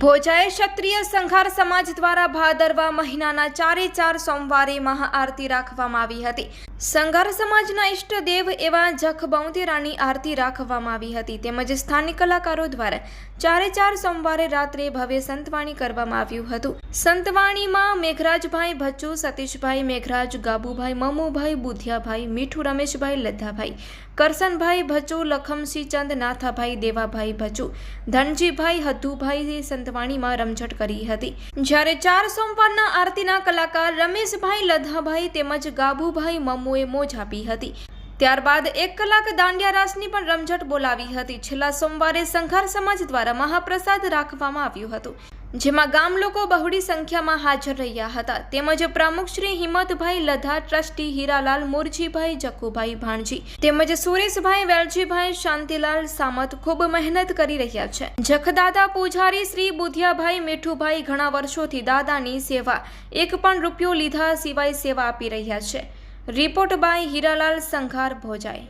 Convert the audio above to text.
ભોજાએ ક્ષત્રિય સંઘાર સમાજ દ્વારા ભાદરવા મહિનાના ચારે ચાર સોમવારે મહાઆરતી રાખવામાં આવી હતી. સંઘાર સમાજના ઈષ્ટદેવ એવા જખબૌતેરાની આરતી રાખવામાં આવી હતી. તેમજ સ્થાનિક કલાકારો દ્વારા ચારે ચાર સોમવારે રાત્રે ભવ્ય સંતવાણી કરવામાં આવ્યું હતું. સંતવાણીમાં મેઘરાજભાઈ ભચ્ચુ, સતીશભાઈ મેઘરાજ, ગાબુભાઈ, મમુભાઈ બુધિયાભાઈ, મીઠુ રમેશભાઈ લદ્ધાભાઈ કરસનભાઈ ભચુ લખમસિંહ ચંદ, નાથાભાઈ દેવાભાઈ ભચુ ધનજીભાઈ હદ્દુભાઈ સંતવાણીમાં રમઝટ કરી હતી. જ્યારે ચાર સોમવારના આરતીના કલાકાર રમેશભાઈ લદ્દાભાઈ તેમજ ગાબુભાઈ મમ્મુએ મોજ આપી હતી. ત્યારબાદ એક કલાક દાંડિયા રાસની પણ રમઝટ બોલાવી હતી. છેલ્લા સોમવારે સંઘાર સમાજ દ્વારા મહાપ્રસાદ રાખવામાં આવ્યું હતું, જેમાં ગામ લોકો બહોળી સંખ્યામાં હાજર રહ્યા હતા. તેમજ પ્રમુખ શ્રી હિંમતભાઈ લધા, ટ્રસ્ટી હીરાલાલ, મોરજીભાઈ જખુભાઈ ભાણજી તેમજ સુરેશભાઈ વેલજીભાઈ, શાંતિલાલ સામત ખૂબ મહેનત કરી રહ્યા છે. જખદાદા પૂજારી શ્રી બુધિયાભાઈ મીઠુભાઈ ઘણા વર્ષોથી દાદાની સેવા, એક પણ રૂપિયો લીધા સિવાય સેવા આપી રહ્યા છે. Report by Hiralal Sanghar Bhojai.